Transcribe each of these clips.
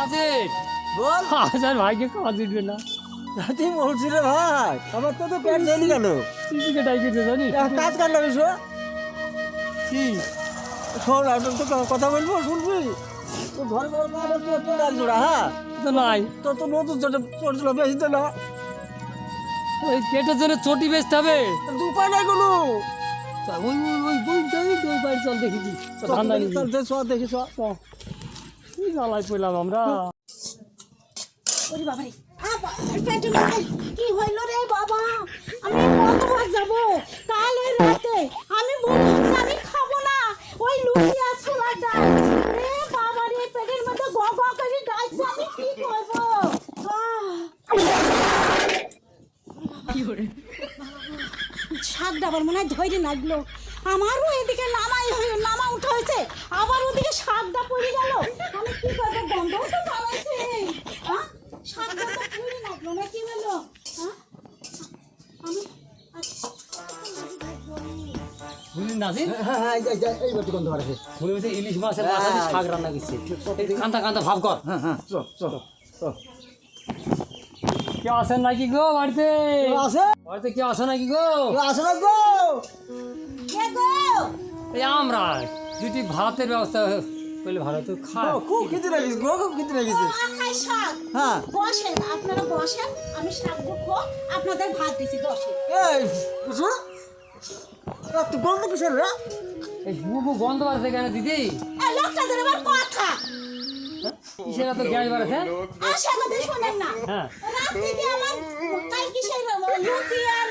নাজির বল। আজ আর ভাইকে খাওয়া দিবে না। তুই বলছি রে ভাই আমার তো তো প্যান্ট জেলি গেল। পিসিকে ডাইকেছে জানি এক কাজ করলাম এসো কি? শোন তো কথা বলব শুনবি? তো ঘরে ঘরে না জোড়া হ্যাঁ? তো নাই। তো তো নতুন ছোট ছোট বেশি তো না। ওই পেটের জন্য চটি বেচতে হবে। তো উপায় নাই কোনো। তা ওই ওই ওই ওই বাড়ি চল দেখেছি চল দে সব দেখি সব কি জ্বালাই পেলাম আমরা? ওরে বাবা রে। কি হইল রে বাবা? আমি কতবার যাব? কাল ওই রাতে। আমি বললাম খাব না। ওই লুচি আর ছোলার ডাল। রে বাবা রে পেটের মধ্যে গ গ করে ডাকছে আমি কি করব? শাক ডাবার মনে হয় ধৈর্য লাগল। আমারও এদিকে নামাই নামা উঠা হয়েছে। আবার ওদিকে শাকটা পড়ে গেল। আমি কি করব গন্ধও তো পালাইছে হ্যাঁ শাকটা তো পুড়ে লাগল না কি হ্যাঁ আমি মনে ইলিশ মাছের শাক রান্না করছে। কান্তা কান্তা ভাব কর। হ্যাঁ হ্যাঁ। চল চল চল। কেউ আসেন নাকি গো বাড়িতে? বাড়িতে কেউ আসে নাকি গো? আসো না গো? এই আমরা দুটি ভাতের ব্যবস্থা করলে ভালো তো খা। খুব খিদে লাগিস গো খুব খিদে লাগিস শাক হ্যাঁ। বসেন আপনারা বসেন আমি শাক বুকো আপনাদের ভাত দিছি বসেন। এই বুঝো তুই গন্ধ কিসের রে? এই বুবু গন্ধ বাড়ছে কেন দিদি? এই লোকটাদের আবার কথা। কিসের এত গ্যাস বাড়ছে আশা কথা শোনেন না। হ্যাঁ। রাত থেকে আমার কাল কিসের লুচি আর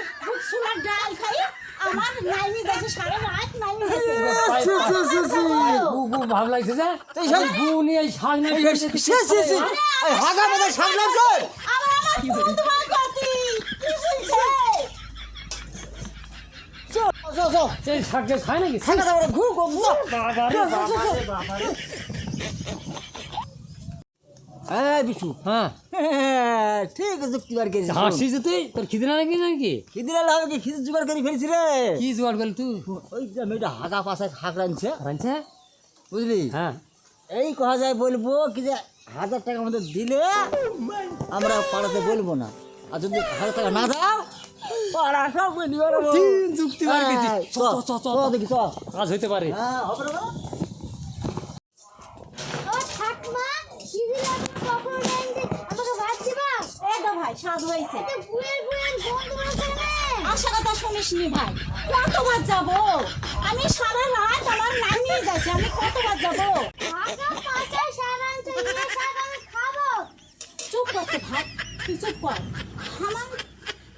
ছোলার ডাল খাই। আমার নাইমি গেছে সারা রাত নাইমি গেছে। বুবু ভাব লাগছে যে এই শাক- এই বউ নিয়ে এই শাক এই, সি, সি, সি। এই হাগা মাথা সাপ লাগছে আবার আমার বন্ধু বান্ধবী কি বলছে চল চল চল এই শাক যে খায় নাকি হাগা যাব ঘুর গো চল বাবারে চল, চল, চল, বাবারে এই বিশু। হ্যাঁ। হ্যাঁ, ঠিক আছে যুক্তি বার করেছিস হাসি যে তুই? তোর খিদে না নাকি? নাকি খিদি না কি খিদি জোগাড় করে ফেলেছি রে। কি জোগাড় করলি তুই? ওই যে মেয়েটা হাগা পাশায় হাক রাঁধছে। রাঁধছে? বুঝলি? হ্যাঁ। এই কথা যায় বলব কি যে হাজার টাকা আমাদের দিলে আমরা পাড়াতে বলব না। আর যদি হাজার টাকা না দাও পাড়া সব তিন যুক্তি বার করেছিস। হ্যাঁ, চ, চ, চ, চ, দেখি চল কাজ হইতে পারে। হ্যাঁ হবে না ও ঠাকমা দিদি লাগবে কখন রাইন্দে আমাকে ভাত দিবা এ দা ভাই স্বাদ রে। আশা কথা শুনিসনি ভাই কতবার যাব? আমি সারা রাত আমার নামি যাচ্ছে আমি কতবার যাব? চুপ করতে ভাই তুই চুপ কর। আমার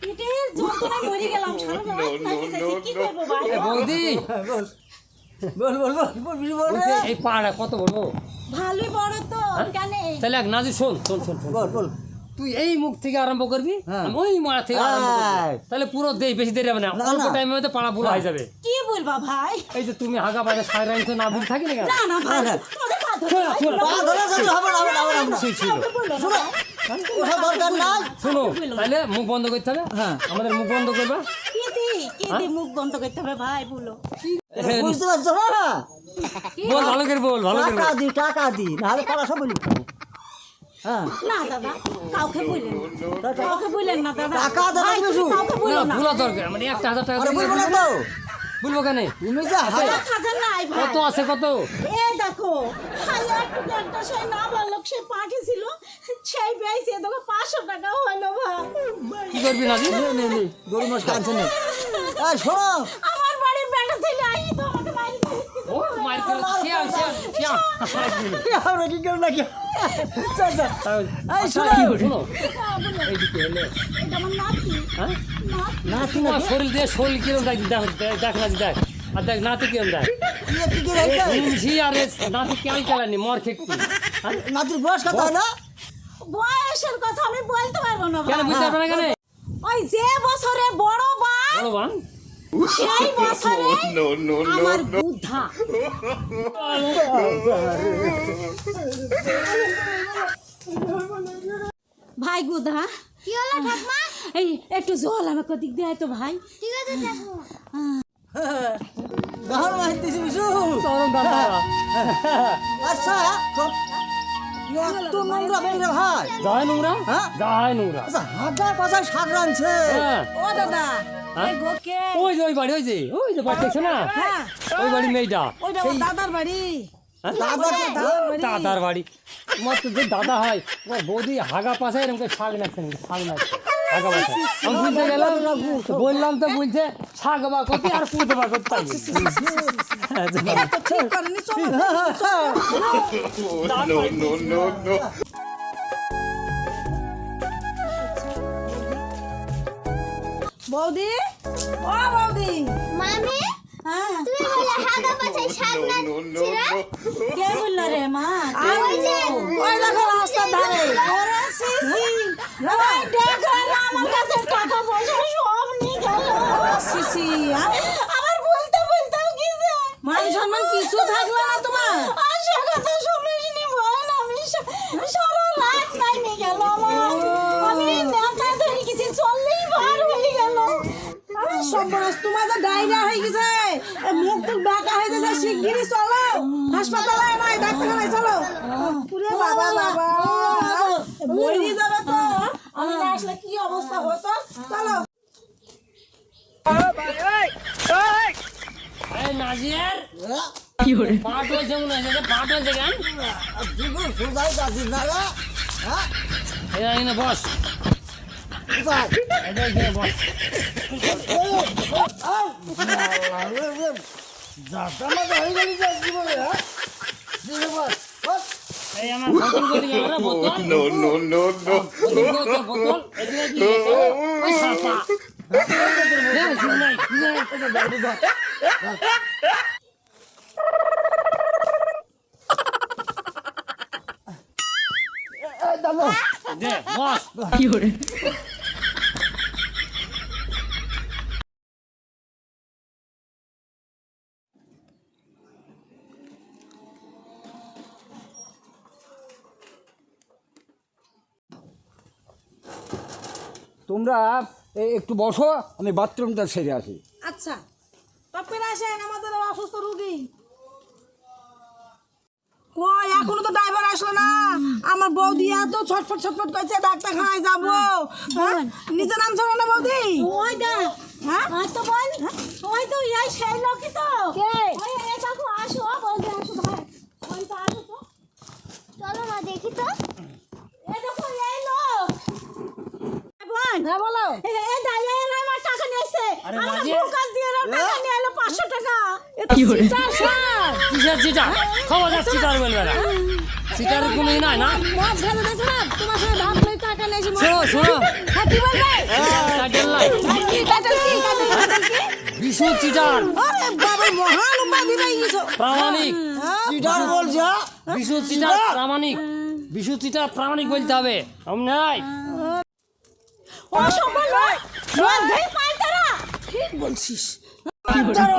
পেটের যন্ত্রণায় মরে গেলাম সারা রাত নামি যাচ্ছে কি করব ভাই? বৌদি। হ্যাঁ, বল বল বল বল বল বিশু বল। বলছে রে। এই পাড়া কত বলব ভালোই বড় তো কেন? তাহলে এক নাজি শোন শোন শোন শোন। বল বল। তুই এই মুখ থেকে আরম্ভ করবি হ্যাঁ। ওই মারা থেকে হ্যাঁ। তাহলে পুরো দেই বেশি দেরি হবে না। অল্প টাইমের মধ্যে পাড়া পুরো হয়ে যাবে। কি বলবা ভাই? এই যে তুমি হাগা বাজা সাই রাখছো না ভুল থাকি না না ভাই ধরে শোন, তাহলে মুখ বন্ধ করতে হবে? হ্যাঁ। আমাদের মুখ বন্ধ করবা? দি মুখ বন্ধ করতে হবে ভাই বলো। বুঝতে পারছ না? বল ভালো করে বল ভালো করে টাকা দি টাকা দি নাহলে পাড়া সব বলি। হ্যাঁ না দাদা কাউকে বললেন কাউকে বললেন না দাদা। টাকা দাও ভাই, কাউকে না না। ভুলা দরকার মানে একটা হাজার টাকা আরে বলব না তো। বলব কেন? তুমি যে হাজার এক নাই ভাই। কত আছে কত? এ দেখো হাজার টাকা একটা সেই না বালক সে পাঠিয়েছিল। সেই পেয়েছে দেখো পাঁচশো টাকা হলো ভাই। কি করবি নাজি? নে নে নে গরু মাছ কানছে নে। এই শোনো আমার বাড়ির বেটা ছেলে আই তো আমাকে বাড়ি ও মার করে শিয়াল শিয়াল শিয়াল আমরা কি করব নাকি? চল চল। এই শোনো। শোনো? এইদিকে এলে। নাতি। হ্যাঁ? না শরীর দিয়ে শরীর কিরম দেখ দেখ দেখ দেখ আর দেখ নাতি কিরম দেখ। আর নাতি কেমন চালানি মর খেটতি হ্যাঁ? নাতির বয়স কত না? বয়সের কথা আমি বলতে পারব না কেন বুঝতে পারবে না কেন? ওই যে বছরে বড় বান বলো? বান সেই বছরে আমার বুদ্ধা। ভাই গুদা কি হলো ঠাকুমা? এই একটু জল আমাকে দিক দিয়ে তো ভাই। ঠিক আছে ঠাকুমা। গাহর মাছ বিশু আচ্ছা ভাই? যায় নোংরা? হ্যাঁ? যায় নোংরা। আচ্ছা হাজার পাঁচার শাক রাঁধছে হ্যাঁ। ও দাদা। ওই যে ওই বাড়ি ওই যে ওই যে বাড়ি দেখছ না। হ্যাঁ ওই বাড়ি মেয়েটা। দাদার বাড়ি। হ্যাঁ? দাদার দাদার বাড়ি। তোমার তো যে দাদা হয় তোমার বৌদি হাগা পাশে এরকম শাক নাচছেন শাক নাচছে। হাগা পাশে। আমি বুঝতে গেলাম বললাম তো বলছে শাক বা করতে আর পুঁতে বা করতে no, no, no, no. বৌদি? ও বৌদি। মামি হ্যাঁ। তুমি বলে হাগা পাছাই শাক No, না no, no, no. কে বলল রে মা? ওই যে ওই দেখো রাস্তার ধারে। ওরে সিসি ওই দেখ আমার কাছে টাকা পয়সা সব নিয়ে গেল সিসি আবার বলতে বলতেও কিসে মান সম্মান কিছু থাকল না তোমার আশা কথা শুনিসনি বোন আমি সা- সারা রাত নাই নিয়ে গেল আমার আমি মাথায় ধরে কিছু চললেই বার হয়ে গেল আরে সর্বনাশ তোমার তো ডায়রিয়া হয়ে গেছে এ মুখ টুক বাঁকা হয়ে গেছে চলো হাসপাতালে নয় ডাক্তারখানায় চলো পুরে বাবা বাবা মরে যাবে তো আমি না আসলে কি অবস্থা হতো চলো পাট মনে পাট হ্যাঁ এই বস? এটা এখানে বস যাতা মাথা হয়ে গেলি যে জীবনে, হ্যাঁ? জীবনে বস, বস। এই আমার বোতল করে দিও না বোতল। No, no, no, no. বোতল বোতল বোতল কি ওই সাপা। না দাদা, দে বস। তোমরা একটু বসো আমি বাথরুমটা সেরে আসি। আচ্ছা। আসেন আমাদের অসুস্থ রুগী। কই এখনও তো ড্রাইভার আসলো না। আমার বৌদি এত ছটফট ছটফট করছে ডাক্তারখানায় যাব। হ্যাঁ? নিচে নাম ছড়ো না বৌদি। ওই দা হ্যাঁ? তো বল। ওই তো এই সেই লোকই তো। কে? ওই এই কাকু আসো আসো ভাই। ওই তো আসো তো। চলো না দেখি তো এই দেখো এই লোক বোন হ্যাঁ বলো। এই এই এলো আমার টাকা নিয়ে আমার ফোকাস দিয়ে এলো টাকা নিয়ে এলো পাঁচশো টাকা। Cheater sir. কিসের চিটার? খবরদার চিটার বলবে না। চিটারের কোনো ই নাই না? মাছ ধরে দিয়েছে না? তোমার সঙ্গে ভাব লই টাকা নিয়ে শোনো শোনো। হ্যাঁ কি বলবে? টাইটেল নাই। হ্যাঁ, কি টাইটেল কি? টাইটেল কি? বিশু চিটার। আরে বাবা মহান উপাধি পেয়ে গেছো। প্রামাণিক। বলছে? বিশু চিটার প্রামাণিক। বিশু চিটার প্রামাণিক বলতে হবে। আমি নাই। নয়। নয়। পাল্টারা ঠিক বলছিস।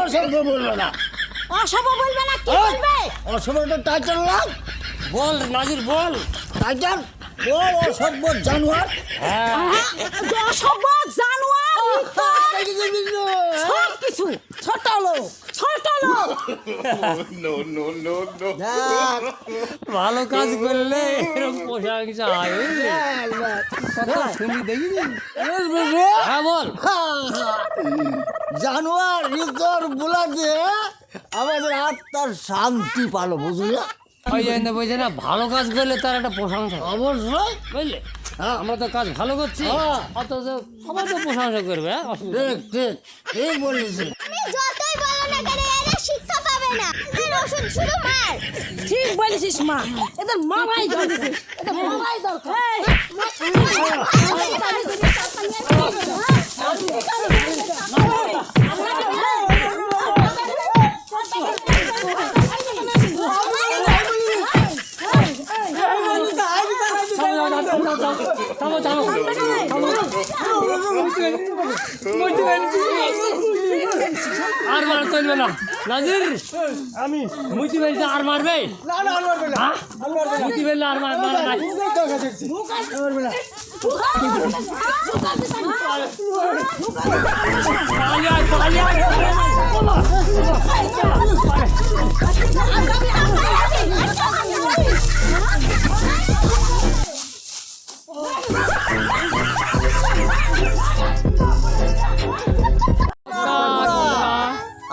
অসভ্য বলবে? না। অসম্ভব বলবে না কি বলবে? অসভ্যটা লাগ বল নাজির বল। টাইটেল ও অসভ্য জানোয়ার। হ্যাঁ। অসম্ভব জানোয়ার সব কিছু ছোট লোক ভালো কাজ করলে এরকম শুনি দেখি হ্যাঁ বল। জানোয়ার হৃদয় বুলাতে আমাদের আত্মার শান্তি পালো বুঝলে? ওই জন্য বলছে না ভালো কাজ করলে তার একটা প্রশংসা অবশ্যই। বুঝলে? হ্যাঁ। আমরা তো কাজ ভালো করছি হ্যাঁ। অথচ সবাই তো প্রশংসা করবে হ্যাঁ। ঠিক ঠিক ঠিক বলেছি বলো না কেন এরা শিক্ষা পাবে না। এদের ওষুধ শুধু মার। ঠিক বলেছিস মা। এদের মারাই দরকার। এদের মারাই দরকার। থামো থামো আর মার চলবে না নাজির আমি মুচি বেলতে আর মারবে হ্যাঁ? মুচি বেললে আর মার মার পালিয়ে আয়, পালিয়ে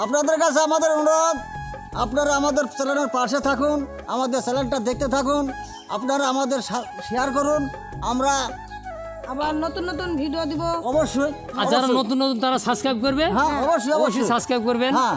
আপনাদের কাছে আমাদের অনুরোধ আপনারা আমাদের চ্যানেলের পাশে থাকুন আমাদের চ্যানেলটা দেখতে থাকুন আপনারা আমাদের শেয়ার করুন আমরা আবার নতুন নতুন ভিডিও দিব। অবশ্যই আর যারা নতুন নতুন তারা সাবস্ক্রাইব করবে। হ্যাঁ অবশ্যই অবশ্যই অবশ্যই। সাবস্ক্রাইব করবেন। হ্যাঁ।